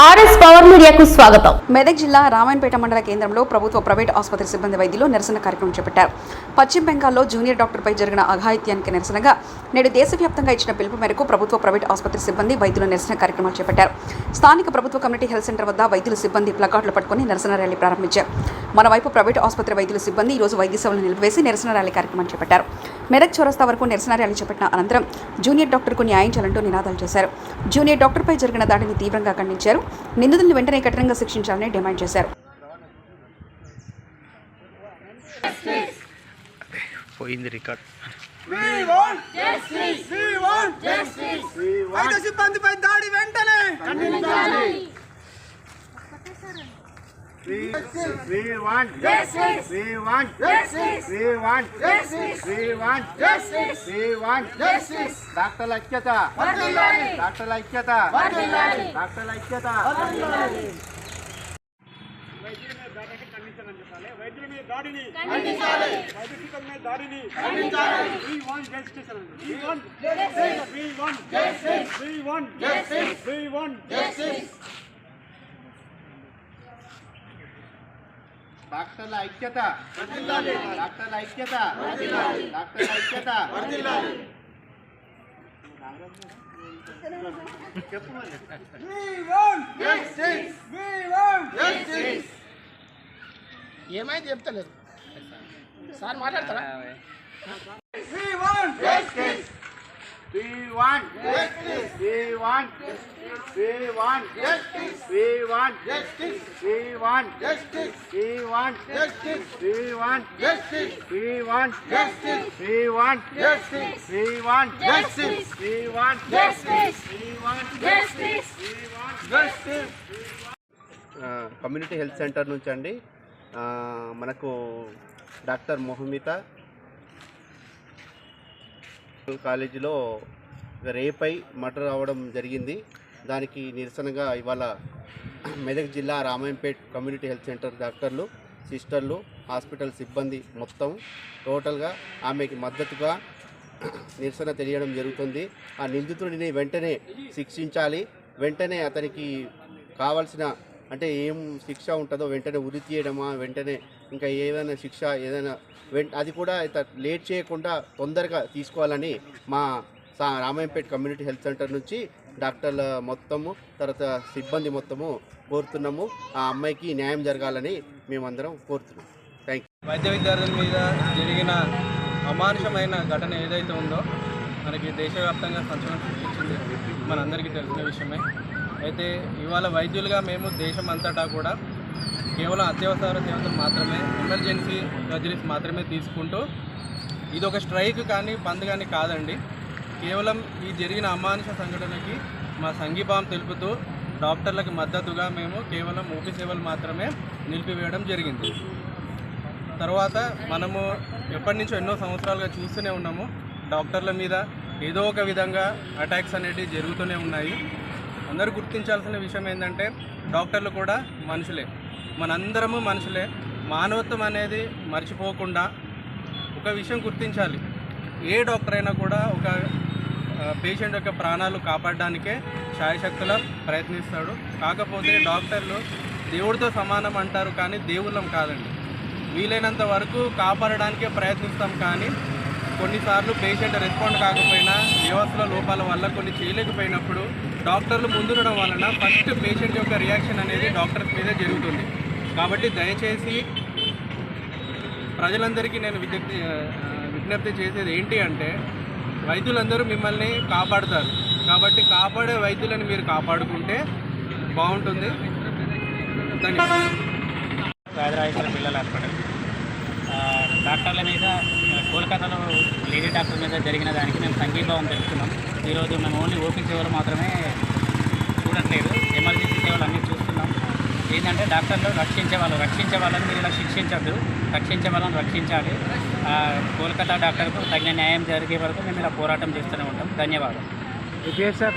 RS power మీడియాకు స్వాగతం. మెదక్ జిల్లా రామాయణపేట మండల కేంద్రంలో ప్రభుత్వ ప్రైవేట్ ఆసుపత్రి సిబ్బంది వైద్యులు నిరసన కార్యక్రమం చేపట్టారు. పశ్చిమ బెంగాల్లో జూనియర్ డాక్టర్పై జరిగిన అఘాయిత్యానికి నిరసనగా నేడు దేశవ్యాప్తంగా ఇచ్చిన పిలుపు మేరకు ప్రభుత్వ ప్రైవేట్ ఆసుపత్రి సిబ్బంది వైద్యులు నిరసన కార్యక్రమాలు చేపట్టారు. స్థానిక ప్రభుత్వ కమ్యూనిటీ హెల్త్ సెంటర్ వద్ద వైద్యుల సిబ్బంది ప్లకార్డులు పట్టుకుని నిరసన ర్యాలీ ప్రారంభించారు. మన వైపు ప్రైవేట్ ఆసుపత్రి వైద్యుల సిబ్బంది ఈ రోజు వైద్య సేవలను నిలిపివేసి నిరసన ర్యాలీ కార్యక్రమం చేపట్టారు. మెదక్ చౌరస్తా వరకు నిరసన ర్యాలీ చేపట్టిన అనంతరం జూనియర్ డాక్టర్కు న్యాయం చేయాలంటూ నినాదాలు చేశారు. జూనియర్ డాక్టర్పై జరిగిన దాడిని తీవ్రంగా ఖండించారు. నిందితులను వెంటనే కఠినంగా శిక్షించాలని డిమాండ్ చేశారు. పోయింది రికార్డ్. వైద్య సిబ్బందిపై దాడి వెంటనే. We want justice. We want justice. We want justice. We want justice. We want justice. డాక్టర్ల ఐక్యత డాక్టర్ల ఐక్యత డాక్టర్ల ఐక్యత వైద్యుల మీద దాడిని ఖండించాలి వైద్య సిబ్బంది మీద దాడిని ఖండించాలి we want justice అనండి. we want justice we want justice we want justice we want justice డాక్టర్ల ఐక్యత. డాక్టర్ల ఐక్యత. డాక్టర్ల ఐక్యత. చెప్పు ఏమైంది చెప్తలేదు? సార్ మాట్లాడతారా we want justice We want justice. We want justice. We want justice. We want justice. We want justice. We want justice. We want justice. We want justice. We want justice. We want justice. We want justice. We want justice. We want justice. Community health centre నుంచి అండి ఆ, మనకు doctor మొహమిత కాలేజీలో రేపై murder అవ్వడం జరిగింది. దానికి నిరసనగా ఇవాళ మెదక్ జిల్లా రామాయంపేట్ కమ్యూనిటీ హెల్త్ సెంటర్ డాక్టర్లు సిస్టర్లు హాస్పిటల్ సిబ్బంది మొత్తం టోటల్గా ఆమెకి మద్దతుగా నిరసన తెలియడం జరుగుతుంది. ఆ నిందితుడిని వెంటనే శిక్షించాలి. వెంటనే అతనికి కావాల్సిన అంటే ఏం శిక్ష ఉంటుందో వెంటనే ఉరి తీయడమా వెంటనే ఇంకా ఏదైనా శిక్ష ఏదైనా వెంట అది కూడా లేట్ చేయకుండా తొందరగా తీసుకోవాలని మా రామాయంపేట కమ్యూనిటీ హెల్త్ సెంటర్ నుంచి డాక్టర్ల మొత్తము తర్వాత సిబ్బంది మొత్తము కోరుతున్నాము. ఆ అమ్మాయికి న్యాయం జరగాలని మేమందరం కోరుతున్నాం. థ్యాంక్ యూ వైద్య విద్యార్థుల మీద జరిగిన అమానుషమైన ఘటన ఏదైతే ఉందో మనకి దేశవ్యాప్తంగా సంచలనం సృష్టించింది మనందరికీ తెలిసిన విషయమే. అయితే ఇవాళ వైద్యులుగా మేము దేశం అంతటా కూడా కేవలం అత్యవసర సేవలు మాత్రమే ఎమర్జెన్సీ సర్జరీస్ మాత్రమే తీసుకుంటూ ఇది ఒక స్ట్రైక్ కానీ బంద్ కానీ కాదండి. కేవలం ఈ జరిగిన అమానుష సంఘటనకి మా సంఘీభావం తెలుపుతూ డాక్టర్లకు మద్దతుగా మేము కేవలం ఓపీ సేవలు మాత్రమే నిలిపివేయడం జరిగింది. తర్వాత మనము ఎప్పటి నుంచో ఎన్నో సంవత్సరాలుగా చూస్తూనే ఉన్నాము. డాక్టర్ల మీద ఏదో ఒక విధంగా అటాక్స్ అనేటివి జరుగుతూనే ఉన్నాయి. అందరూ గుర్తించాల్సిన విషయం ఏంటంటే డాక్టర్లు కూడా మనుషులే. మనందరము మనుషులే. మానవత్వం అనేది మర్చిపోకుండా ఒక విషయం గుర్తించాలి. ఏ డాక్టర్ అయినా కూడా ఒక పేషెంట్ యొక్క ప్రాణాలు కాపాడడానికే శాయశక్తుల ప్రయత్నిస్తాడు. కాకపోతే డాక్టర్లు దేవుడితో సమానం అంటారు కానీ దేవుళ్ళం కాదండి. వీలైనంత వరకు కాపాడడానికే ప్రయత్నిస్తాం కానీ కొన్నిసార్లు పేషెంట్ రెస్పాండ్ కాకపోయినా వ్యవస్థల లోపాల వల్ల కొన్ని చేయలేకపోయినప్పుడు డాక్టర్లు ముందుండడం వలన ఫస్ట్ పేషెంట్ యొక్క రియాక్షన్ అనేది డాక్టర్స్ మీదే జరుగుతుంది. కాబట్టి దయచేసి ప్రజలందరికీ నేను విజ్ఞప్తి విజ్ఞప్తి చేసేది ఏంటి అంటే వైద్యులందరూ మిమ్మల్ని కాపాడుతారు. కాబట్టి కాపాడే వైద్యులను మీరు కాపాడుకుంటే బాగుంటుంది. ధన్యవాదాలు. రాజరాజేశ్వర పిల్లల హాస్పిటల్ డాక్టర్ల మీద కోల్కతాలో లేడీ డాక్టర్ మీద జరిగిన దానికి మేము సంఘీభావం తెలుపుతున్నాం. ఈరోజు మేము ఓన్లీ ఓపీ సేవలు మాత్రమే చూడట్లేదు. ఎమర్జెన్సీ సేవలు అన్నీ చూస్తున్నాం. ఏంటంటే డాక్టర్లు రక్షించే వాళ్ళు రక్షించే వాళ్ళని మీరు ఇలా శిక్షించద్దు. రక్షించే వాళ్ళని రక్షించాలి. కోల్కతా డాక్టర్కు తగిన న్యాయం జరిగే వరకు మేము ఇలా పోరాటం చేస్తూనే ఉంటాం. ధన్యవాదాలు. సార్.